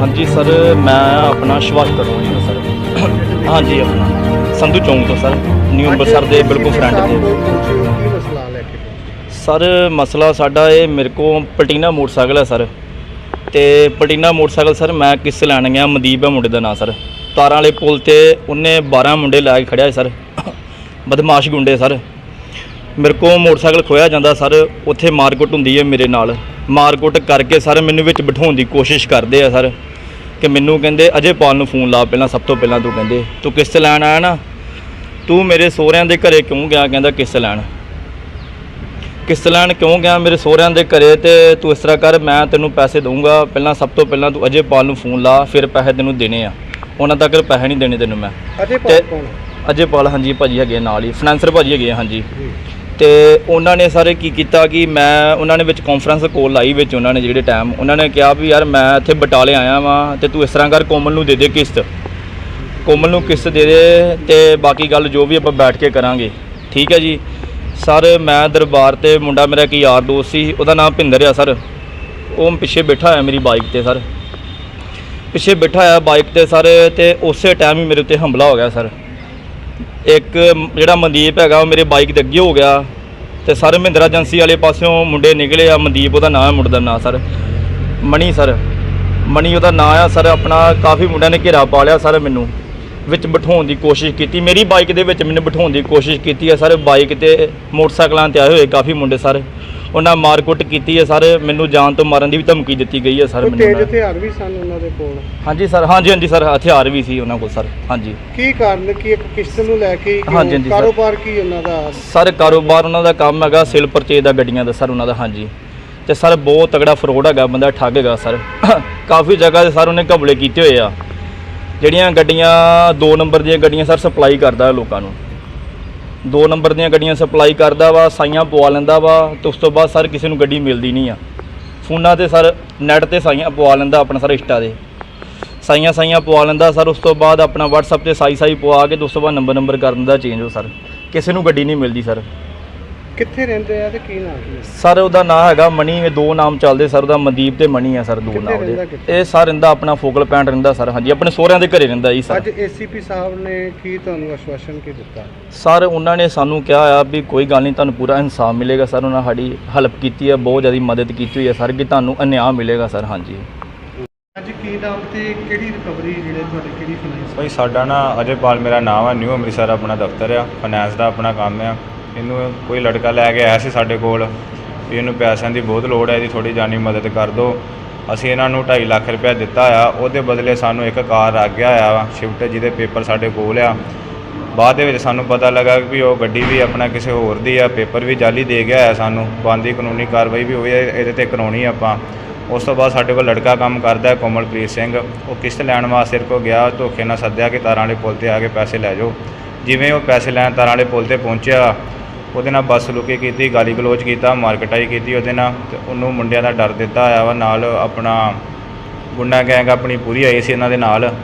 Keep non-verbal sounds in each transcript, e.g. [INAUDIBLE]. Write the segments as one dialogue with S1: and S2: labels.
S1: ਹਾਂਜੀ ਸਰ ਮੈਂ ਆਪਣਾ ਸ਼ਵਾਸ ਹਾਂ ਸਰ। ਹਾਂਜੀ ਆਪਣਾ। ਸੰਧੂ ਚੌਂਕ ਤੋਂ ਸਰ। ਨਿਊ ਅੰਮ੍ਰਿਤਸਰ ਦੇ ਬਿਲਕੁਲ ਫਰੰਟ ਤੇ? ਸਰ ਮਸਲਾ ਸਾਡਾ ਇਹ ਮੇਰੇ ਕੋਲ ਪਲਟੀਨਾ ਮੋਟਰਸਾਈਕਲ ਹੈ ਸਰ। ਤੇ ਪਲਟੀਨਾ ਮੋਟਰਸਾਈਕਲ ਸਰ ਮੈਂ ਕਿਸ ਲੈਣ ਗਿਆ? ਮਨਦੀਪ ਹੈ ਮੁੰਡੇ ਦਾ ਨਾਂ ਸਰ। ਤਾਰਾਂ ਵਾਲੇ ਪੁਲ ਤੇ ਉਹਨੇ 12 ਮੁੰਡੇ ਲੈ ਕੇ ਖੜਿਆ ਸਰ। [COUGHS] ਬਦਮਾਸ਼ ਗੁੰਡੇ ਸਰ। ਮੇਰੇ ਕੋਲ ਮੋਟਰਸਾਈਕਲ ਖੋਇਆ ਜਾਂਦਾ ਸਰ ਉੱਥੇ ਮਾਰਕੁੱਟ ਹੁੰਦੀ ਹੈ ਮੇਰੇ ਨਾਲ। ਮਾਰਕੁੱਟ ਕਰਕੇ ਸਰ ਮੈਨੂੰ ਵਿੱਚ ਬਿਠਾਉਣ ਦੀ ਕੋਸ਼ਿਸ਼ ਕਰਦੇ ਆ ਸਰ ਕਿ ਮੈਨੂੰ ਕਹਿੰਦੇ ਅਜੇ ਪਾਲ ਨੂੰ ਫੋਨ ਲਾ ਪਹਿਲਾਂ ਸਭ ਤੋਂ ਪਹਿਲਾਂ ਤੂੰ ਕਹਿੰਦੇ ਤੂੰ ਕਿਸ਼ਤ ਲੈਣ ਆਇਆ ਨਾ? ਤੂੰ ਮੇਰੇ ਸਹੁਰਿਆਂ ਦੇ ਘਰੇ ਕਿਉਂ ਗਿਆ? ਕਹਿੰਦਾ ਕਿਸ਼ਤ ਲੈਣ। ਕਿਸ਼ਤ ਲੈਣ ਕਿਉਂ ਗਿਆ? ਮੇਰੇ ਸਹੁਰਿਆਂ ਦੇ ਘਰੇ ਤੇ ਤੂੰ ਇਸ ਤਰ੍ਹਾਂ ਕਰ ਮੈਂ ਤੈਨੂੰ ਪੈਸੇ ਦਊਂਗਾ। ਪਹਿਲਾਂ ਸਭ ਤੋਂ ਪਹਿਲਾਂ ਤੂੰ ਅਜੇ ਪਾਲ ਨੂੰ ਫੋਨ ਲਾ ਫਿਰ ਪੈਸੇ ਤੈਨੂੰ ਦੇਣੇ ਆ। ਉਹਨਾਂ ਤੱਕ ਪੈਸੇ ਨਹੀਂ ਦੇਣੇ ਤੈਨੂੰ ਮੈਂ।
S2: ਅਜੇ ਪਾਲ ਕੌਣ
S1: ਅਜੇ ਪਾਲ ਹਾਂਜੀ ਭਾਜੀ ਹੈਗੇ ਨਾਲ ਹੀ। ਫਾਈਨੈਂਸਰ ਭਾਜੀ ਹੈਗੇ ਹਾਂਜੀ। ਤੇ ਉਹਨਾਂ ਨੇ ਸਾਰੇ ਕੀ ਕੀਤਾ ਕਿ ਮੈਂ ਉਹਨਾਂ ਨੇ ਵਿੱਚ ਕਾਨਫਰੰਸ ਕੋਲ ਲਾਈ ਵਿੱਚ ਉਹਨਾਂ ਨੇ ਜਿਹੜੇ ਟਾਈਮ ਉਹਨਾਂ ਨੇ ਕਿਹਾ ਵੀ ਯਾਰ ਮੈਂ ਇੱਥੇ ਬਟਾਲੇ ਆਇਆ ਵਾਂ ਤੇ ਤੂੰ ਇਸ ਤਰ੍ਹਾਂ ਕਰ, ਕੋਮਲ ਨੂੰ ਦੇ ਦੇ ਕਿਸ਼ਤ। ਕੋਮਲ ਨੂੰ ਕਿਸ਼ਤ ਦੇ ਦੇ ਤੇ ਬਾਕੀ ਗੱਲ ਜੋ ਵੀ ਆਪਾਂ ਬੈਠ ਕੇ ਕਰਾਂਗੇ। ਠੀਕ ਹੈ ਜੀ? ਸਰ, ਮੈਂ ਦਰਬਾਰ ਤੇ ਮੁੰਡਾ ਮੇਰਾ ਇੱਕ ਯਾਰ ਦੋਸਤ ਸੀ, ਉਹਦਾ ਨਾਮ ਭਿੰਦਰ ਆ ਸਰ। ਉਹ ਪਿੱਛੇ ਬੈਠਾ ਹੋਇਆ ਮੇਰੀ ਬਾਈਕ ਤੇ ਸਰ। ਪਿੱਛੇ ਬੈਠਾ ਹੋਇਆ ਬਾਈਕ ਤੇ ਸਰ ਤੇ ਉਸੇ ਟਾਈਮ ਹੀ ਮੇਰੇ ਉੱਤੇ ਹਮਲਾ ਹੋ ਗਿਆ ਸਰ। ਇੱਕ ਜਿਹੜਾ ਮਨਦੀਪ ਹੈਗਾ, ਉਹ ਮੇਰੇ ਬਾਈਕ ਦੇ ਅੱਗੇ ਹੋ ਗਿਆ ਤੇ ਸਰ ਮਹਿੰਦਰਾ ਏਜੰਸੀ ਵਾਲੇ ਪਾਸਿਓਂ ਮੁੰਡੇ ਨਿਕਲੇ ਆ, ਮਨਦੀਪ, ਉਹਦਾ ਨਾਮ ਹੈ ਮੁੰਡੇ ਦਾ ਨਾਂ, ਸਰ। ਮਣੀ ਸਰ। ਮਣੀ ਉਹਦਾ ਨਾਂ ਆ, ਸਰ, ਆਪਣਾ ਕਾਫੀ ਮੁੰਡਿਆਂ ਨੇ ਘੇਰਾ ਪਾ ਲਿਆ, ਸਰ, ਮੈਨੂੰ, ਵਿੱਚ ਬਿਠਾਉਣ ਦੀ ਕੋਸ਼ਿਸ਼ ਕੀਤੀ। ਮੇਰੀ ਬਾਈਕ ਦੇ ਵਿੱਚ ਮੈਨੂੰ ਬਿਠਾਉਣ ਦੀ ਕੋਸ਼ਿਸ਼ ਕੀਤੀ ਹੈ ਸਰ। ਬਾਈਕ ਤੇ ਮੋਟਰਸਾਈਕਲਾਂ ਤੇ ਆਏ ਹੋਏ ਕਾਫੀ ਮੁੰਡੇ, ਸਰ। ਉਹਨਾਂ ਮਾਰਕੁੱਟ ਕੀਤੀ ਹੈ ਸਰ ਮੈਨੂੰ ਜਾਨ ਤੋਂ ਮਾਰਨ ਦੀ ਵੀ ਧਮਕੀ ਦਿੱਤੀ ਗਈ ਹੈ ਸਰ
S2: ਕੋਈ
S1: ਮੈਨੂੰ
S2: ਤੇਜ਼ ਹਥਿਆਰ ਵੀ ਸਨ ਉਹਨਾਂ ਦੇ ਕੋਲ?
S1: ਹਾਂਜੀ ਸਰ ਹਾਂਜੀ ਹਾਂਜੀ ਸਰ ਹਥਿਆਰ ਵੀ ਸੀ ਉਹਨਾਂ ਕੋਲ ਸਰ ਹਾਂਜੀ।
S2: ਕੀ ਕਾਰਨ ਕੀ ਇੱਕ ਕਿਸ਼ਤ ਨੂੰ ਲੈ ਕੇ ਕਿਉਂ?
S1: ਹਾਂਜੀ, ਹਾਂਜੀ, ਸਰ।
S2: ਕਾਰੋਬਾਰ ਕੀ ਉਹਨਾਂ ਦਾ?
S1: ਸਰ ਕਾਰੋਬਾਰ ਉਹਨਾਂ ਦਾ ਕੰਮ ਹੈਗਾ ਸੇਲ ਪਰਚੇਜ ਦਾ ਗੱਡੀਆਂ ਦਾ ਸਰ ਉਹਨਾਂ ਦਾ ਹਾਂਜੀ। ਤੇ ਸਰ ਬਹੁਤ ਤਗੜਾ ਫਰੋਡ ਹੈਗਾ ਬੰਦਾ ਠੱਗ ਹੈਗਾ ਸਰ। ਕਾਫੀ ਜਗ੍ਹਾ ਤੇ ਸਰ ਉਹਨੇ ਘਬਲੇ ਕੀਤੇ ਹੋਏ ਆ। ਜਿਹੜੀਆਂ ਗੱਡੀਆਂ 2 ਨੰਬਰ ਦੀਆਂ ਗੱਡੀਆਂ ਸਰ ਸਪਲਾਈ ਕਰਦਾ ਲੋਕਾਂ ਨੂੰ। ਦੋ ਨੰਬਰ ਦੀਆਂ ਗੱਡੀਆਂ ਸਪਲਾਈ ਕਰਦਾ ਵਾ, ਸਾਈਆਂ ਪਵਾ ਲੈਂਦਾ ਵਾ, ਤੇ ਉਸ ਤੋਂ ਬਾਅਦ ਸਰ ਕਿਸੇ ਨੂੰ ਗੱਡੀ ਮਿਲਦੀ ਨਹੀਂ ਆ। ਫੋਨਾਂ ਤੇ ਸਰ ਨੈਟ ਤੇ ਸਾਈਆਂ ਪਵਾ ਲੈਂਦਾ ਆਪਣਾ ਸਰ ਇਸ਼ਟਾ ਦੇ ਸਾਈਆਂ ਸਾਈਆਂ ਪਵਾ ਲੈਂਦਾ ਸਰ, ਉਸ ਤੋਂ ਬਾਅਦ ਆਪਣਾ WhatsApp ਤੇ ਸਾਈ ਸਾਈ ਪਵਾ ਕੇ ਤੇ ਉਸ ਤੋਂ ਬਾਅਦ ਨੰਬਰ ਨੰਬਰ ਕਰ ਦਿੰਦਾ ਚੇਂਜ ਹੋ ਸਰ। ਕਿਸੇ ਨੂੰ ਗੱਡੀ ਨਹੀਂ ਮਿਲਦੀ ਸਰ।
S2: ਕਿੱਥੇ ਰਹਿੰਦੇ ਆ ਤੇ ਕੀ ਨਾਮ ਹੈ?
S1: ਸਰ ਉਹਦਾ ਨਾਮ ਹੈਗਾ ਮਣੀ ਇਹ ਦੋ ਨਾਮ ਚੱਲਦੇ ਸਰ ਉਹਦਾ ਮਨਦੀਪ ਤੇ ਮਣੀ ਆ ਸਰ ਦੋ
S2: ਕਿੱਥੇ
S1: ਨਾਮ
S2: ਰਹਿੰਦਾ,
S1: ਉਹਦੇ
S2: ਕਿੱਥੇ?
S1: ਇਹ ਸਰ ਰਹਿੰਦਾ ਆਪਣਾ ਫੋਕਲ ਪੈਂਟ ਰਹਿੰਦਾ ਸਰ ਹਾਂਜੀ ਆਪਣੇ ਸਹੁਰਿਆਂ ਦੇ ਘਰੇ ਰਹਿੰਦਾ ਜੀ ਸਰ।
S2: ਅੱਜ ਏਸੀਪੀ ਸਾਹਿਬ ਨੇ ਕੀ ਤੁਹਾਨੂੰ ਆਸ਼ਵਾਸਨ ਕੀ ਦਿੱਤਾ?
S1: ਸਰ ਉਹਨਾਂ ਨੇ ਸਾਨੂੰ ਕਿਹਾ ਆ ਵੀ ਕੋਈ ਗੱਲ ਨਹੀਂ ਤੁਹਾਨੂੰ ਪੂਰਾ ਇਨਸਾਫ ਮਿਲੇਗਾ ਸਰ ਉਹਨਾਂ ਸਾਡੀ ਹੈਲਪ ਕੀਤੀ ਹੈ ਬਹੁਤ ਜ਼ਿਆਦਾ ਮਦਦ ਕੀਤੀ ਹੋਈ ਹੈ ਸਰ ਕਿ ਤੁਹਾਨੂੰ ਅਨਿਆਂ ਮਿਲੇਗਾ ਸਰ ਹਾਂਜੀ।
S2: ਅੱਜ ਕੀ ਨਾਮ ਤੇ ਕਿਹੜੀ ਰਿਕਵਰੀ ਜਿਹੜੇ ਤੁਹਾਡੇ ਕਿਹੜੀ ਫਾਈਨੈਂਸ
S3: ਭਾਈ ਸਾਡਾ ਨਾ ਅਜੇਪਾਲ ਮੇਰਾ ਨਾਮ ਹੈ ਨਿਊ ਅੰਮ੍ਰਿਤਸਰ ਆਪਣਾ ਦਫ਼ਤਰ ਆ ਫਾਈਨੈਂਸ ਦਾ ਆਪਣਾ ਕੰਮ ਆ। ਇਹਨੂੰ ਕੋਈ ਲੜਕਾ ਲੈ ਕੇ ਆਇਆ ਸੀ ਸਾਡੇ ਕੋਲ, ਵੀ ਇਹਨੂੰ ਪੈਸਿਆਂ ਦੀ ਬਹੁਤ ਲੋੜ ਹੈ, ਇਹਦੀ ਥੋੜੀ ਜਾਨੀ ਮਦਦ ਕਰ ਦਿਓ ਅਸੀਂ ਇਹਨਾਂ ਨੂੰ 2.5 ਲੱਖ ਰੁਪਏ ਦਿੱਤਾ ਆ, ਉਹਦੇ ਬਦਲੇ ਸਾਨੂੰ ਇੱਕ ਕਾਰ ਆ ਗਿਆ ਆ, ਸ਼ਿਫਟ, ਜਿਹਦੇ ਪੇਪਰ ਸਾਡੇ ਕੋਲ ਆ। ਬਾਅਦ ਦੇ ਵਿੱਚ ਸਾਨੂੰ ਪਤਾ ਲੱਗਾ ਵੀ ਉਹ ਗੱਡੀ ਵੀ ਆਪਣਾ ਕਿਸੇ ਹੋਰ ਦੀ ਆ, ਪੇਪਰ ਵੀ ਜਾਲੀ ਦੇ ਗਿਆ ਆ ਸਾਨੂੰ ਬੰਦੀ ਕਾਨੂੰਨੀ ਕਾਰਵਾਈ ਵੀ ਹੋਈ ਹੈ ਇਹਦੇ ਤੇ ਕਰਾਉਣੀ ਆਪਾਂ। ਉਸ ਤੋਂ ਬਾਅਦ ਸਾਡੇ ਕੋਲ ਲੜਕਾ ਕੰਮ ਕਰਦਾ ਕੋਮਲਪ੍ਰੀਤ ਸਿੰਘ। ਉਹ ਕਿਸ਼ਤ ਲੈਣ ਵਾਸਤੇ ਇਹਦੇ ਕੋਲ ਗਿਆ, ਧੋਖੇ ਨਾਲ ਸੱਦਿਆ ਕਿ ਤਾਰਾਂ ਵਾਲੇ ਪੁਲ ਤੇ ਆ ਕੇ ਪੈਸੇ ਲੈ ਜਾਓ। ਜਿਵੇਂ ਉਹ ਪੈਸੇ ਲੈਣ ਤਾਰਾਂ ਵਾਲੇ ਪੁਲ ਤੇ ਪਹੁੰਚਿਆ ਉਹਦੇ ਨਾਲ ਬੱਸ ਲੁਕੇ ਕੀਤੀ ਗਾਲੀ ਗਲੋਚ ਕੀਤਾ ਮਾਰਕਟਾਈ ਕੀਤੀ ਉਹਦੇ ਨਾਲ ਤੇ ਉਹਨੂੰ ਮੁੰਡਿਆਂ ਦਾ ਡਰ ਦਿੱਤਾ ਆਇਆ ਵਾ ਨਾਲ ਆਪਣਾ ਗੁੰਡਾ ਗੈਂਗ ਆਪਣੀ ਪੂਰੀ ਆਈ ਸੀ ਇਹਨਾਂ ਦੇ ਨਾਲ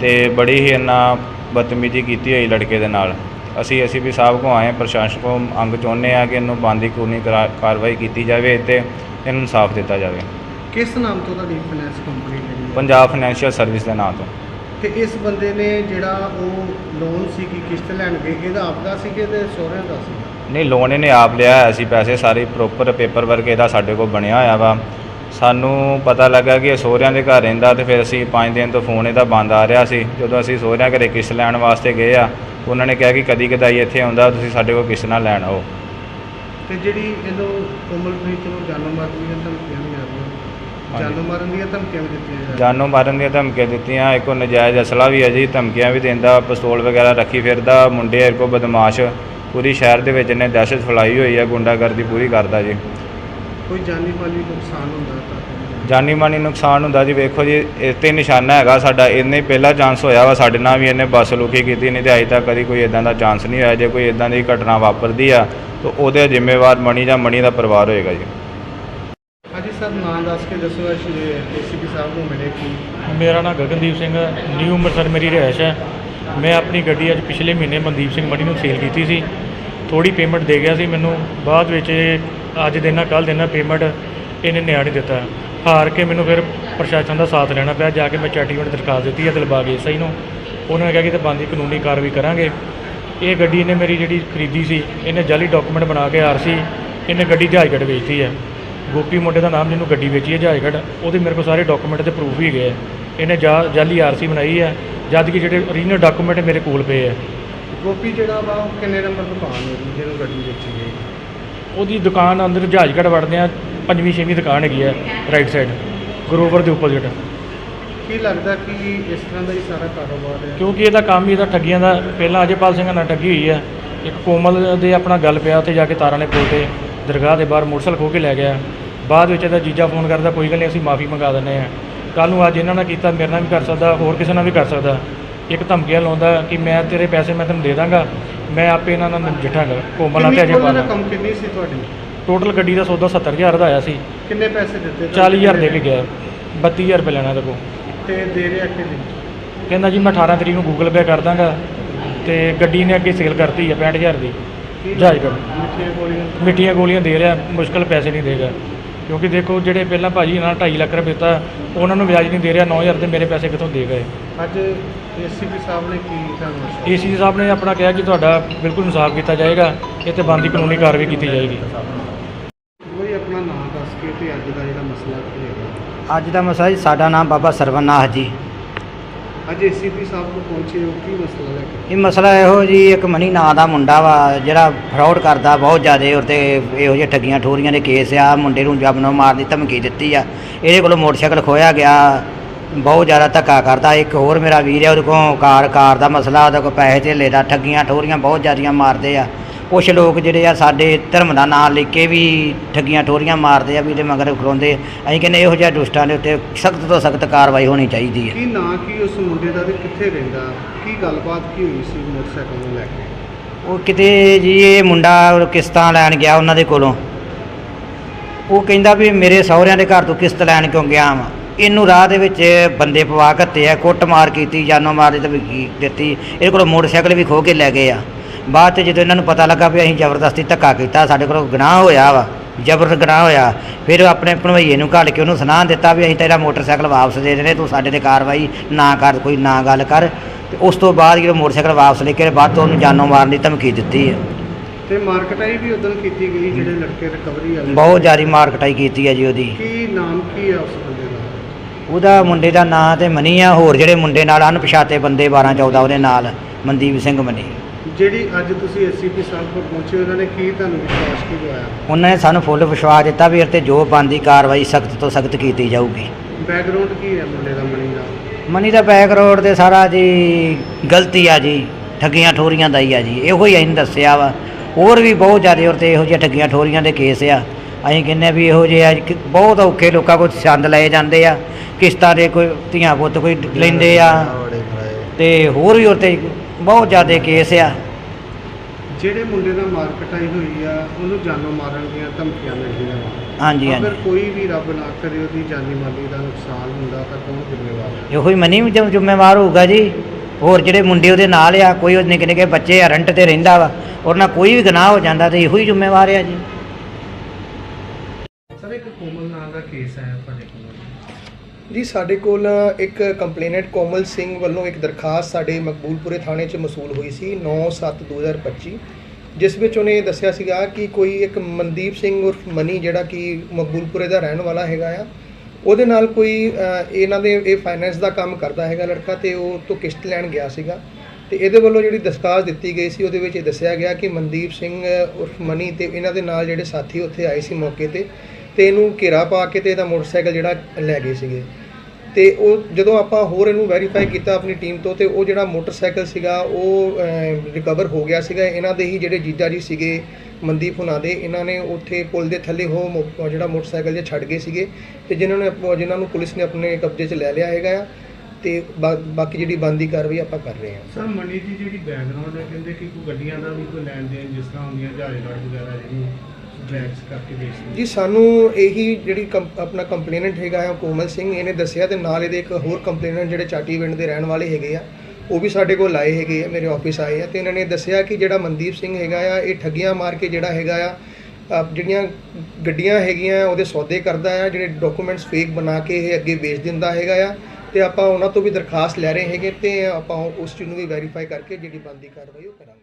S3: ਤੇ ਬੜੀ ਹੀ ਇਹਨਾਂ ਬਦਤਮੀਜ਼ੀ ਕੀਤੀ ਹੋਈ ਲੜਕੇ ਦੇ ਨਾਲ। ਅਸੀਂ ਅਸੀਂ ਵੀ ਸਾਹਿਬ ਕੋ ਆਏ ਪ੍ਰਸ਼ਾਸਨ ਕੋ ਅੰਗ ਚਾਹੁੰਦੇ ਆ ਕਿ ਇਹਨੂੰ ਬੰਦੀ ਕਾਨੂੰਨੀ ਕਰਾ- ਕਾਰਵਾਈ ਕੀਤੀ ਜਾਵੇ ਤੇ ਇਹਨੂੰ ਇਨਸਾਫ ਦਿੱਤਾ ਜਾਵੇ।
S2: ਕਿਸ ਨਾਮ ਤੋਂ ਤੁਹਾਡੀ ਫਾਈਨੈਂਸ ਕੰਪਨੀ ਜਿਹੜੀ ਹੈ?
S3: ਪੰਜਾਬ ਫਾਈਨੈਂਸ਼ੀਅਲ ਸਰਵਿਸ ਦੇ ਨਾਂ ਤੋਂ।
S2: ਤੇ ਇਸ ਬੰਦੇ ਨੇ ਜਿਹੜਾ ਉਹ ਲੋਨ ਸੀ ਕਿ ਕਿਸ਼ਤ ਲੈਣ ਗਏ ਇਹਦਾ ਆਪਦਾ ਸੀ ਕਿ ਇਹਦੇ ਸਹੁਰਿਆਂ ਦਾ ਸੀ?
S3: ਨਹੀਂ ਲੋਨ ਇਹਨੇ ਆਪ ਲਿਆ ਹੋਇਆ ਸੀ ਪੈਸੇ ਸਾਰੇ ਪ੍ਰੋਪਰ ਪੇਪਰ ਵਰਕ ਇਹਦਾ ਸਾਡੇ ਕੋਲ ਬਣਿਆ ਹੋਇਆ ਵਾ। ਸਾਨੂੰ ਪਤਾ ਲੱਗਾ ਕਿ ਇਹ ਸਹੁਰਿਆਂ ਦੇ ਘਰ ਰਹਿੰਦਾ ਤੇ ਫਿਰ ਅਸੀਂ 5 ਦਿਨ ਤੋਂ ਫੋਨ ਇਹਦਾ ਬੰਦ ਆ ਰਿਹਾ ਸੀ। ਜਦੋਂ ਅਸੀਂ ਸਹੁਰਿਆਂ ਘਰੇ ਕਿਸ਼ਤ ਲੈਣ ਵਾਸਤੇ ਗਏ ਆ ਉਹਨਾਂ ਨੇ ਕਿਹਾ ਕਿ ਕਦੀ ਕਦਾਈ ਇੱਥੇ ਆਉਂਦਾ ਤੁਸੀਂ ਸਾਡੇ ਕੋਲ ਕਿਸ਼ਤ ਨਾ ਲੈਣ ਆਓ।
S2: ਤੇ ਜਿਹੜੀ ਇਹਨੂੰ ਕੋਮਲਪ੍ਰੀਤ ਨੂੰ ਜਾਨੋਂ ਮਾਰਨ ਦੀਆਂ ਧਮਕੀਆਂ ਵੀ ਆ ਰਹੀਆਂ। ਜਾਨੋਂ ਮਾਰਨ ਦੀਆਂ ਧਮਕੀਆਂ ਵੀ ਦਿੱਤੀਆਂ ਜਾ ਰਹੀਆਂ।
S3: ਜਾਨੋਂ ਮਾਰਨ ਦੀਆਂ ਧਮਕੀਆਂ ਦਿੱਤੀਆਂ ਇੱਕ ਨਜਾਇਜ਼ ਅਸਲਾ ਵੀ ਹੈ ਜੀ ਧਮਕੀਆਂ ਵੀ ਦਿੰਦਾ ਪਿਸਤੌਲ ਵਗੈਰਾ ਰੱਖੀ ਫਿਰਦਾ ਮੁੰਡੇ ਇਹ ਕੋ ਬਦਮਾਸ਼ ਪੂਰੀ ਸ਼ਹਿਰ ਦੇ ਵਿੱਚ ਇਹਨੇ ਦਹਿਸ਼ਤ ਫੈਲਾਈ ਹੋਈ ਹੈ ਗੁੰਡਾਗਰਦੀ ਪੂਰੀ ਕਰਦਾ ਜੀ।
S2: ਕੋਈ ਜਾਨੀ ਮਾਲੀ ਨੁਕਸਾਨ ਹੁੰਦਾ ਤਾਂ
S3: ਜਾਨੀ ਮਾਨੀ ਨੁਕਸਾਨ ਹੁੰਦਾ ਜੀ ਵੇਖੋ ਜੀ ਇਹ ਤੇ ਨਿਸ਼ਾਨਾ ਹੈਗਾ ਸਾਡਾ ਇੰਨੇ ਪਹਿਲਾ ਚਾਂਸ ਹੋਇਆ ਵਾ ਸਾਡੇ ਨਾਲ ਵੀ ਇਹਨੇ ਬੱਸ ਲੁਕੀ ਕੀਤੀ ਨਹੀਂ ਤੇ ਅਜੇ ਤੱਕ ਕਦੀ ਕੋਈ ਇਦਾਂ ਦਾ ਚਾਂਸ ਨਹੀਂ ਹੋਇਆ ਜੇ ਕੋਈ ਇਦਾਂ ਦੀ ਘਟਨਾ ਵਾਪਰਦੀ ਆ ਤਾਂ ਉਹਦੇ ਜ਼ਿੰਮੇਵਾਰ ਮਣੀ ਜਾਂ ਮਣੀ ਦਾ ਪਰਿਵਾਰ ਹੋਏਗਾ ਜੀ।
S2: ਸਰ, ਨਾਂ ਦੱਸ ਕੇ ਦੱਸੋ ਏਸੀਪੀ ਸਾਹਿਬ ਨੂੰ ਮਿਲੇ ਕੀ?
S4: ਮੇਰਾ ਨਾਮ ਗਗਨਦੀਪ ਸਿੰਘ ਹੈ। ਨਿਊ ਅੰਮ੍ਰਿਤਸਰ ਮੇਰੀ ਰਿਹਾਇਸ਼ ਹੈ। ਮੈਂ ਆਪਣੀ ਗੱਡੀ ਅੱਜ ਪਿਛਲੇ ਮਹੀਨੇ ਮਨਦੀਪ ਸਿੰਘ ਮਣੀ ਨੂੰ ਸੇਲ ਕੀਤੀ ਸੀ। ਥੋੜੀ ਪੇਮੈਂਟ ਦੇ ਗਿਆ ਸੀ ਮੈਨੂੰ, ਬਾਅਦ ਵਿੱਚ ਇਹ ਅੱਜ ਦੇਣਾ ਕੱਲ ਦੇਣਾ ਪੇਮੈਂਟ ਇਹਨੇ ਨਿਆ ਨਹੀਂ ਦਿੱਤਾ। ਹਾਰ ਕੇ ਮੈਨੂੰ ਫਿਰ ਪ੍ਰਸ਼ਾਸਨ ਦਾ ਸਾਥ ਲੈਣਾ ਪਿਆ, ਜਾ ਕੇ ਮੈਂ ਚੈਟੀਵਿੰਡ ਦਰਖਾਸਤ ਦਿੱਤੀ ਹੈ ਦਿਲਬਾਗ ਐਸਆਈ ਨੂੰ। ਉਹਨਾਂ ਨੇ ਕਿਹਾ ਕਿ ਤੇ ਬੰਦੀ ਕਾਨੂੰਨੀ ਕਾਰਵਾਈ ਕਰਾਂਗੇ। ਇਹ ਗੱਡੀ ਇਹਨੇ ਮੇਰੀ ਜਿਹੜੀ ਖਰੀਦੀ ਸੀ, ਇਹਨੇ ਜਾਲੀ ਡਾਕੂਮੈਂਟ ਬਣਾ ਕੇ ਆਰਸੀ ਇਹਨੇ ਗੱਡੀ ਜਹਾਜ਼ਗੜ੍ਹ ਵੇਚਤੀ ਹੈ। ਗੋਪੀ ਮੁੰਡੇ ਦਾ ਨਾਮ ਜਿਹਨੂੰ ਗੱਡੀ ਵੇਚੀ ਹੈ ਜਹਾਜ਼ਗੜ੍ਹ ਉਹਦੇ ਮੇਰੇ ਕੋਲ ਸਾਰੇ ਡਾਕੂਮੈਂਟ ਤੇ ਪ੍ਰੂਫ ਵੀ ਗਏ ਹੈ ਇਹਨੇ ਜਾ ਜਾਲੀ ਆਰਸੀ ਬਣਾਈ ਹੈ ਜਦ ਕਿ ਜਿਹੜੇ ਓਰੀਜਨਲ ਡਾਕੂਮੈਂਟ ਮੇਰੇ ਕੋਲ ਪਏ ਹੈ
S2: ਗੋਪੀ ਜਿਹੜਾ ਵਾ ਉਹ ਕਿੰਨੇ ਨੰਬਰ ਦੁਕਾਨ ਹੋਈ ਜਿਹਨੂੰ ਗੱਡੀ ਵੇਚੀ ਗਈ?
S4: ਉਹਦੀ ਦੁਕਾਨ ਅੰਦਰ ਜਹਾਜ਼ਗੜ੍ਹ ਵੜਦੇ ਆ ਪੰਜਵੀਂ ਛੇਵੀਂ ਦੁਕਾਨ ਹੈਗੀ ਹੈ ਰਾਈਟ ਸਾਈਡ ਗਰੋਵਰ ਦੇ ਆਪੋਜ਼ਿਟ
S2: ਕੀ ਲੱਗਦਾ ਕਿ ਇਸ ਤਰ੍ਹਾਂ ਦਾ ਹੀ ਸਾਰਾ ਕਾਰੋਬਾਰ ਹੈ?
S4: ਕਿਉਂਕਿ ਇਹਦਾ ਕੰਮ ਹੀ ਇਹਦਾ ਠੱਗੀਆਂ ਦਾ ਪਹਿਲਾਂ ਅਜੇਪਾਲ ਸਿੰਘ ਨਾਲ ਠੱਗੀ ਹੋਈ ਹੈ ਇੱਕ ਕੋਮਲ ਦੇ ਆਪਣਾ ਗੱਲ ਪਿਆ ਉੱਥੇ ਜਾ ਕੇ ਤਾਰਾਂ ਨੇ ਪੁੱਲ ਤੇ ਦਰਗਾਹ ਦੇ ਬਾਹਰ ਮੋਟਰਸਾਈਕਲ ਖੋਹ ਕੇ ਲੈ ਗਿਆ। ਬਾਅਦ ਵਿੱਚ ਇਹਦਾ ਜੀਜਾ ਫੋਨ ਕਰਦਾ ਕੋਈ ਗੱਲ ਨਹੀਂ ਅਸੀਂ ਮਾਫੀ ਮੰਗਾ ਦਿੰਦੇ ਆ ਕੱਲ ਨੂੰ ਅੱਜ ਇਹਨਾਂ ਨਾਲ ਕੀਤਾ ਮੇਰੇ ਨਾਲ ਵੀ ਕਰ ਸਕਦਾ ਹੋਰ ਕਿਸੇ ਨਾਲ ਵੀ ਕਰ ਸਕਦਾ। ਇੱਕ ਧਮਕੀਆਂ ਲਾਉਂਦਾ ਕਿ ਮੈਂ ਤੇਰੇ ਪੈਸੇ ਮੈਂ ਤੈਨੂੰ ਦੇ ਦਾਂਗਾ ਮੈਂ ਆਪੇ ਇਹਨਾਂ ਨਾਲ ਨਜਿੱਠਾਂਗਾ। ਕੋਮਲ ਤੇ
S2: ਕਿੰਨੀ
S4: ਅਜੇਪਾਲ ਨਾਲ
S2: ਰਕਮ ਕਿੰਨੀ ਸੀ ਤੁਹਾਡੀ?
S4: ਟੋਟਲ ਗੱਡੀ ਦਾ ਸੌਦਾ 70000 ਦਾ ਆਇਆ ਸੀ।
S2: ਕਿੰਨੇ ਪੈਸੇ ਦਿੱਤੇ
S4: 40000 ਦੇ ਕੇ ਗਿਆ। 32000 ਰੁਪਏ ਲੈਣਾ ਕੋਲ।
S2: ਤੇ ਦੇ ਰਿਹਾ ਕਿ ਨਹੀਂ
S4: ਕਹਿੰਦਾ ਜੀ ਮੈਂ 18 ਤਰੀਕ ਨੂੰ ਗੂਗਲ ਪੇ ਕਰ ਦਾਂਗਾ ਤੇ ਗੱਡੀ ਨੇ ਅੱਗੇ ਸੇਲ ਕਰਤੀ ਹੈ 65000 ਦੀ। ਕਰ।
S2: ਮਿੱਠੀਆਂ ਗੋਲੀਆਂ
S4: ਦੇ ਰਿਹਾ। ਮੁਸ਼ਕਲ ਪੈਸੇ ਨਹੀਂ ਦੇਗਾ ਕਿਉਂਕਿ ਦੇਖੋ ਜਿਹੜੇ ਪਹਿਲਾਂ ਭਾਜੀ ਨਾਲ 2.5 ਲੱਖ ਰੁਪਏ ਦਿੱਤਾ ਉਹਨਾਂ ਨੂੰ ਵਿਆਜ ਨਹੀਂ ਦੇ ਰਿਹਾ 9000 ਤੇ ਮੇਰੇ ਪੈਸੇ ਕਿੱਥੋਂ ਦੇ ਗਏ?
S2: ਅੱਜ ਏਸੀਪੀ ਸਾਹਿਬ ਨੇ ਕੀ ਤੁਹਾਨੂੰ ਆਸ਼ਵਾਸਨ
S4: ਏਸੀ ਸਾਹਿਬ ਨੇ ਆਪਣਾ ਕਿਹਾ ਕਿ ਤੁਹਾਡਾ ਬਿਲਕੁਲ ਇਨਸਾਫ ਕੀਤਾ ਜਾਏਗਾ ਤੇ ਬੰਦੀ ਕਾਨੂੰਨੀ ਕਾਰਵਾਈ ਕੀਤੀ ਜਾਏਗੀ।
S2: ਕੋਈ ਆਪਣਾ ਨਾਮ ਦੱਸ ਕੇ ਤੇ ਅੱਜ ਦਾ ਜਿਹੜਾ ਮਸਲਾ ਕੀ ਹੈਗਾ?
S5: ਅੱਜ ਦਾ ਮਸਲਾ ਜੀ ਸਾਡਾ ਨਾਮ ਬਾਬਾ ਸਰਵਨਾਥ ਜੀ।
S2: ਅੱਜ ਏਸੀਪੀ ਸਾਹਿਬ ਕੋਲ ਪਹੁੰਚੇ ਹੋ, ਕੀ ਮਸਲਾ ਲੈ ਕੇ?
S5: ਇਹ ਮਸਲਾ ਇਹੋ ਜੀ, ਇੱਕ ਮਨੀ ਨਾਂ ਦਾ ਮੁੰਡਾ ਵਾ, ਜਿਹੜਾ ਫਰਾਡ ਕਰਦਾ ਬਹੁਤ ਜ਼ਿਆਦੇ ਔਰ ਤੇ ਇਹੋ ਜਿਹੇ ਠੱਗੀਆਂ ਠੋਰੀਆਂ ਦੇ ਕੇਸ ਆ, ਮੁੰਡੇ ਨੂੰ ਜਬਨੋਂ ਮਾਰਨ ਦੀ ਧਮਕੀ ਦਿੱਤੀ ਆ। ਇਹਦੇ ਕੋਲੋਂ ਮੋਟਰਸਾਈਕਲ ਖੋਇਆ ਗਿਆ, ਬਹੁਤ ਜ਼ਿਆਦਾ ਧੱਕਾ ਕਰਦਾ। ਇੱਕ ਹੋਰ ਮੇਰਾ ਵੀਰ ਹੈ ਉਹਦੇ ਕੋਲ ਕਾਰ ਕਾਰ ਦਾ ਮਸਲਾ, ਉਹਦੇ ਕੋਲ ਪੈਸੇ ਧੇਲੇ ਦਾ, ਠੱਗੀਆਂ ਠੋਰੀਆਂ ਬਹੁਤ ਜ਼ਿਆਦੀਆਂ ਮਾਰਦੇ ਆ। ਕੁਛ ਲੋਕ ਜਿਹੜੇ ਆ ਸਾਡੇ ਧਰਮ ਦਾ ਨਾਮ ਲੈ ਕੇ ਵੀ ਠੱਗੀਆਂ ਠੋਰੀਆਂ ਮਾਰਦੇ ਆ ਵੀ ਇਹਦੇ ਮਗਰ ਖਲੋਂਦੇ ਅਸੀਂ ਕਹਿੰਦੇ ਇਹੋ ਜਿਹਾ ਦੁਸ਼ਟਾਂ ਦੇ ਉੱਤੇ ਸਖਤ ਤੋਂ ਸਖਤ ਕਾਰਵਾਈ ਹੋਣੀ ਚਾਹੀਦੀ ਹੈ।
S2: ਕੀ ਨਾਂ ਕੀ ਉਸ ਮੁੰਡੇ ਦਾ ਤੇ ਕਿੱਥੇ ਰਹਿੰਦਾ? ਕੀ ਗੱਲਬਾਤ ਕੀ ਹੋਈ ਸੀ ਮੋਟਰਸਾਈਕਲ ਨੂੰ ਲੈ ਕੇ?
S5: ਉਹ ਕਿਤੇ ਜੀ ਇਹ ਮੁੰਡਾ ਕਿਸ਼ਤਾਂ ਲੈਣ ਗਿਆ ਉਹਨਾਂ ਦੇ ਕੋਲੋਂ। ਉਹ ਕਹਿੰਦਾ ਵੀ ਮੇਰੇ ਸਹੁਰਿਆਂ ਦੇ ਘਰ ਤੋਂ ਕਿਸ਼ਤ ਲੈਣ ਕਿਉਂ ਗਿਆ ਵਾਂ? ਇਹਨੂੰ ਰਾਹ ਦੇ ਵਿੱਚ ਬੰਦੇ ਪਵਾ ਘੱਤੇ ਆ ਕੁੱਟਮਾਰ ਕੀਤੀ ਜਾਨੋਂ ਮਾਰ ਦਿੱਤੀ ਇਹਦੇ ਕੋਲੋਂ ਮੋਟਰਸਾਈਕਲ ਵੀ ਖੋ ਕੇ ਲੈ ਗਏ ਆ। ਬਾਅਦ 'ਚ ਜਦੋਂ ਇਹਨਾਂ ਨੂੰ ਪਤਾ ਲੱਗਾ ਵੀ ਅਸੀਂ ਜ਼ਬਰਦਸਤੀ ਧੱਕਾ ਕੀਤਾ ਸਾਡੇ ਕੋਲੋਂ ਗੁਨਾਹ ਹੋਇਆ ਵਾ ਜ਼ਬਰ ਗੁਨਾਹ ਹੋਇਆ ਫਿਰ ਉਹ ਆਪਣੇ ਭਣਵਈਏ ਨੂੰ ਘੱਲ ਕੇ ਉਹਨੂੰ ਸੁਨਾਹ ਦਿੱਤਾ ਵੀ ਅਸੀਂ ਤੇਰਾ ਮੋਟਰਸਾਈਕਲ ਵਾਪਸ ਦੇ ਦੇਣੇ ਤੂੰ ਸਾਡੇ ਤੇ ਕਾਰਵਾਈ ਨਾ ਕਰ ਕੋਈ ਨਾ ਗੱਲ ਕਰ। ਤੇ ਉਸ ਤੋਂ ਬਾਅਦ ਜਦੋਂ ਮੋਟਰਸਾਈਕਲ ਵਾਪਸ ਲੈ ਕੇ ਬਾਅਦ ਤੋਂ ਉਹਨੂੰ ਜਾਨੋਂ ਮਾਰਨ ਦੀ ਧਮਕੀ ਦਿੱਤੀ ਹੈ
S2: ਤੇ ਮਾਰਕਟਾਈ ਵੀ ਉਦੋਂ ਕੀਤੀ ਗਈ ਜਿਹੜੇ ਲੜਕੇ ਰਿਕਵਰੀ ਵਾਲੇ?
S5: ਬਹੁਤ ਜ਼ਿਆਦੀ ਮਾਰਕਟਾਈ ਕੀਤੀ ਹੈ ਜੀ ਉਹਦੀ।
S2: ਕੀ ਨਾਮ ਕੀ ਆ ਉਸ ਬੰਦੇ ਦਾ?
S5: ਉਹਦਾ ਮੁੰਡੇ ਦਾ ਨਾਂ ਤੇ ਮਨੀ ਆ ਹੋਰ ਜਿਹੜੇ ਮੁੰਡੇ ਨਾਲ ਅਣਪਛਾਤੇ ਬੰਦੇ 12 14 ਉਹਦੇ ਨਾਲ ਮਨਦੀਪ ਸਿੰਘ ਮਨੀ।
S2: ਜਿਹੜੀ ਅੱਜ ਤੁਸੀਂ ਐਸਸੀਪੀ ਸਾਹਿਬ ਕੋਲ ਪਹੁੰਚੇ ਉਹਨਾਂ ਨੇ ਕੀ ਤੁਹਾਨੂੰ ਵਿਸ਼ਵਾਸ ਕੀ ਦਵਾਇਆ?
S5: ਉਹਨਾਂ ਨੇ ਸਾਨੂੰ ਫੁੱਲ ਵਿਸ਼ਵਾਸ ਦਿੱਤਾ ਵੀ ਇਹ ਤੇ ਜੋ ਬੰਦੀ ਕਾਰਵਾਈ ਸਖਤ ਤੋਂ ਸਖਤ ਕੀਤੀ ਜਾਊਗੀ।
S2: ਬੈਕਗ੍ਰਾਉਂਡ ਕੀ ਹੈ ਮੁੰਡੇ ਦਾ ਮਣੀ ਦਾ?
S5: ਮਨੀ ਦਾ ਬੈਕ ਰੋਡ ਤੇ ਸਾਰਾ ਜੀ ਗਲਤੀ ਆ ਜੀ ਠੱਗੀਆਂ ਠੋਰੀਆਂ ਦਾ ਹੀ ਆ ਜੀ। ਇਹੋ ਹੀ ਅਸੀਂ ਦੱਸਿਆ ਵਾ। ਹੋਰ ਵੀ ਬਹੁਤ ਜ਼ਿਆਦਾ ਔਰ ਤੇ ਇਹੋ ਜਿਹੀਆਂ ਠੱਗੀਆਂ ਠੋਰੀਆਂ ਦੇ ਕੇਸ ਆ। ਅਸੀਂ ਕਹਿੰਦੇ ਵੀ ਇਹੋ ਜਿਹੇ ਆ ਕਿ ਬਹੁਤ ਔਖੇ ਲੋਕਾਂ ਕੋਲ ਛੰਦ ਲਏ ਜਾਂਦੇ ਆ। ਕਿਸ਼ਤਾਂ ਦੇ ਕੋਈ ਧੀਆਂ ਪੁੱਤ ਕੋਈ ਲੈਂਦੇ ਆ। ਤੇ ਹੋਰ ਵੀ ਔਰ ਤੇ ਬਹੁਤ ਜ਼ਿਆਦਾ ਕੇਸ ਆ।
S2: ਜਿਹੜੇ ਮੁੰਡੇ ਨਾਲ ਮਾਰਕਟਾਈ ਹੋਈ ਆ ਉਹਨੂੰ ਜਾਨੋਂ ਮਾਰਨ ਦੀਆਂ ਧਮਕੀਆਂ ਮਿਲਦੀਆਂ ਵਾ।
S5: ਹਾਂਜੀ
S2: ਅਗਰ
S5: ਹਾਂਜੀ।
S2: ਕੋਈ ਵੀ ਰੱਬ ਨਾ ਕਰੇ ਉਹਦੀ ਜਾਨੀ ਮਾਲੀ ਦਾ ਨੁਕਸਾਨ ਹੁੰਦਾ ਤਾਂ ਕੌਣ ਜ਼ਿੰਮੇਵਾਰ ਹੈ
S5: ਇਹੋ ਹੀ ਮਨੀ ਜ਼ਿੰਮ- ਜ਼ਿੰਮੇਵਾਰ ਹੋਊਗਾ ਜੀ। ਹੋਰ ਜਿਹੜੇ ਮੁੰਡੇ ਉਹਦੇ ਨਾਲ ਆ ਕੋਈ ਉਹ ਨਿੱਕੇ ਨਿੱਕੇ ਬੱਚੇ ਆ ਰੈਂਟ ਤੇ ਰਹਿੰਦਾ ਵਾ ਉਹਨਾਂ ਨਾਲ ਕੋਈ ਵੀ ਗੁਨਾਹ ਹੋ ਜਾਂਦਾ ਤੇ ਇਹੋ ਹੀ ਜ਼ਿੰਮੇਵਾਰ ਆ ਜੀ।
S2: ਸਰ ਇੱਕ ਕੋਮਲ ਨਾਂ ਦਾ ਕੇਸ ਆਇਆ ਕੋਲ
S6: ਜੀ, ਸਾਡੇ ਕੋਲ ਇੱਕ ਕੰਪਲੇਨੈਂਟ ਕੋਮਲ ਸਿੰਘ ਵੱਲੋਂ ਇੱਕ ਦਰਖਾਸਤ ਸਾਡੇ ਮਕਬੂਲਪੁਰੇ ਥਾਣੇ 'ਚ ਮਸੂਲ ਹੋਈ ਸੀ 9/7/2025 ਜਿਸ ਵਿੱਚ ਉਹਨੇ ਦੱਸਿਆ ਸੀਗਾ ਕਿ ਕੋਈ ਇੱਕ ਮਨਦੀਪ ਸਿੰਘ ਉਰਫ ਮਨੀ ਜਿਹੜਾ ਕਿ ਮਕਬੂਲਪੁਰੇ ਦਾ ਰਹਿਣ ਵਾਲਾ ਹੈਗਾ ਆ, ਉਹਦੇ ਨਾਲ ਕੋਈ ਇਹਨਾਂ ਦੇ ਇਹ ਫਾਈਨੈਂਸ ਦਾ ਕੰਮ ਕਰਦਾ ਹੈਗਾ ਲੜਕਾ ਤੇ ਉਹ ਤੋਂ ਕਿਸ਼ਤ ਲੈਣ ਗਿਆ ਸੀਗਾ। ਤੇ ਇਹਦੇ ਵੱਲੋਂ ਜਿਹੜੀ ਦਰਖਾਸਤ ਦਿੱਤੀ ਗਈ ਸੀ, ਉਹਦੇ ਵਿੱਚ ਇਹ ਦੱਸਿਆ ਗਿਆ ਕਿ ਮਨਦੀਪ ਸਿੰਘ ਉਰਫ ਮਨੀ ਤੇ ਇਹਨਾਂ ਦੇ ਨਾਲ ਜਿਹੜੇ ਸਾਥੀ ਉੱਥੇ ਆਏ ਸੀ ਮੌਕੇ ਤੇ ਤੇ ਇਹਨੂੰ ਘੇਰਾ ਪਾ ਕੇ ਤੇ ਇਹਦਾ ਮੋਟਰਸਾਈਕਲ ਜਿਹੜਾ ਲੈ ਗਏ ਸੀਗੇ। ਤੇ ਉਹ ਜਦੋਂ ਆਪਾਂ ਹੋਰ ਇਹਨੂੰ ਵੈਰੀਫਾਈ ਕੀਤਾ ਆਪਣੀ ਟੀਮ ਤੋਂ ਤੇ ਉਹ ਜਿਹੜਾ ਮੋਟਰਸਾਈਕਲ ਸੀਗਾ, ਉਹ ਰਿਕਵਰ ਹੋ ਗਿਆ ਸੀਗਾ। ਇਹਨਾਂ ਦੇ ਹੀ ਜਿਹੜੇ ਜੀਜਾ ਜੀ ਸੀਗੇ, ਮਨਦੀਪ ਹੁਣਾਂ ਦੇ, ਇਹਨਾਂ ਨੇ ਉੱਥੇ ਪੁਲ ਦੇ ਥੱਲੇ ਉਹ ਮੋ- ਜਿਹੜਾ ਮੋਟਰਸਾਈਕਲ ਜਿਹਾ ਛੱਡ ਗਏ ਸੀਗੇ ਤੇ ਜਿਨ੍ਹਾਂ ਨੇ ਆਪ- ਜਿਨ੍ਹਾਂ ਨੂੰ ਪੁਲਿਸ ਨੇ ਆਪਣੇ ਕਬਜ਼ੇ 'ਚ ਲੈ ਲਿਆ ਹੈਗਾ ਆ ਤੇ ਬਾਕੀ ਜਿਹੜੀ ਬੰਦੀ ਕਾਰਵਾਈ ਆਪਾਂ ਕਰ ਰਹੇ ਹਾਂ।
S2: ਸਰ, ਮਨੀ ਦੀ ਜਿਹੜੀ ਬੈਕਗ੍ਰਾਉਂਡ ਹੈ, ਕਹਿੰਦੇ ਕਿ ਕੋਈ ਗੱਡੀਆਂ ਦਾ ਵੀ ਕੋਈ ਲੈਣ ਦੇਣ ਜਿਸ ਤਰ੍ਹਾਂ ਹੁੰਦੀਆਂ ਜਹਾਜ਼ ਵਗੈਰਾ ਜਿਹੜੀ ਬੈਗਸ ਕਰਕੇ ਵੇਚਦੇ
S6: ਜੀ ਸਾਨੂੰ ਇਹੀ ਜਿਹੜੀ ਕੰਪ- ਆਪਣਾ ਕੰਪਲੇਨੈਂਟ ਹੈਗਾ ਆ ਕੋਮਲ ਸਿੰਘ ਇਹਨੇ ਦੱਸਿਆ ਤੇ ਨਾਲ ਇਹਦੇ ਇੱਕ ਹੋਰ ਕੰਪਲੇਨੈਂਟ ਜਿਹੜੇ ਚਾਟੀ ਪਿੰਡ ਦੇ ਰਹਿਣ ਵਾਲੇ ਹੈਗੇ ਆ ਉਹ ਵੀ ਸਾਡੇ ਕੋਲ ਆਏ ਹੈਗੇ ਆ ਮੇਰੇ ਆਫਿਸ ਆਏ ਆ ਤੇ ਇਹਨਾਂ ਨੇ ਦੱਸਿਆ ਕਿ ਜਿਹੜਾ ਮਨਦੀਪ ਸਿੰਘ ਹੈਗਾ ਆ ਇਹ ਠੱਗੀਆਂ ਮਾਰ ਕੇ ਜਿਹੜਾ ਹੈਗਾ ਆ
S2: ਅ, ਜਿਹੜੀਆਂ ਗੱਡੀਆਂ ਹੈਗੀਆਂ ਉਹਦੇ ਸੌਦੇ ਕਰਦਾ ਆ ਜਿਹੜੇ ਡਾਕੂਮੈਂਟਸ ਫੇਕ ਬਣਾ ਕੇ ਇਹ ਅੱਗੇ ਵੇਚ ਦਿੰਦਾ ਹੈਗਾ ਆ ਤੇ ਆਪਾਂ ਉਹਨਾਂ ਤੋਂ ਵੀ ਦਰਖਾਸਤ ਲੈ ਰਹੇ ਹੈਗੇ ਤੇ ਆਪਾਂ ਉਸ ਚੀਜ਼ ਨੂੰ ਵੀ ਵੈਰੀਫਾਈ ਕਰਕੇ ਜਿਹੜੀ ਬਣਦੀ ਕਾਰਵਾਈ ਉਹ ਕਰਾਂਗੇ।